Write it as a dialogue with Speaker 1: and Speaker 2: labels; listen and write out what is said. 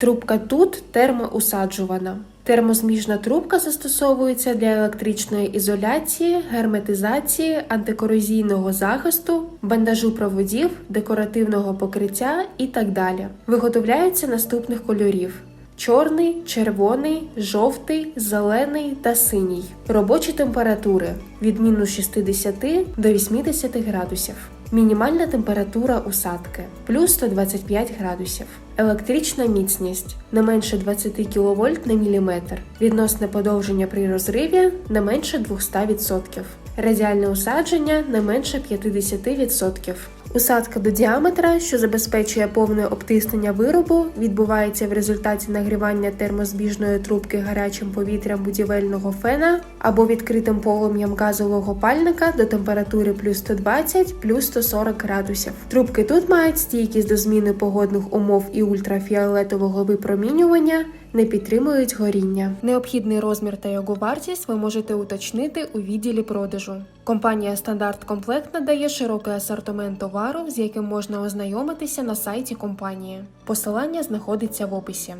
Speaker 1: Трубка тут термоусаджувана. Термозміжна трубка застосовується для електричної ізоляції, герметизації, антикорозійного захисту, бандажу проводів, декоративного покриття і так далі. Виготовляються наступних кольорів: чорний, червоний, жовтий, зелений та синій. Робочі температури від мінус 60 до 80 градусів. Мінімальна температура усадки плюс 125 градусів. Електрична міцність не менше 20 кВт на міліметр. Відносне подовження при розриві не менше 200%. Радіальне усадження не менше 50%. Усадка до діаметра, що забезпечує повне обтиснення виробу, відбувається в результаті нагрівання термозбіжної трубки гарячим повітрям будівельного фена або відкритим полум'ям газового пальника до температури плюс 120 плюс 140 градусів. Трубки тут мають стійкість до зміни погодних умов і ультрафіолетового випромінювання, не підтримують горіння. Необхідний розмір та його вартість ви можете уточнити у відділі продажу. Компанія Стандарт Комплект надає широкий асортимент товару, з яким можна ознайомитися на сайті компанії. Посилання знаходиться в описі.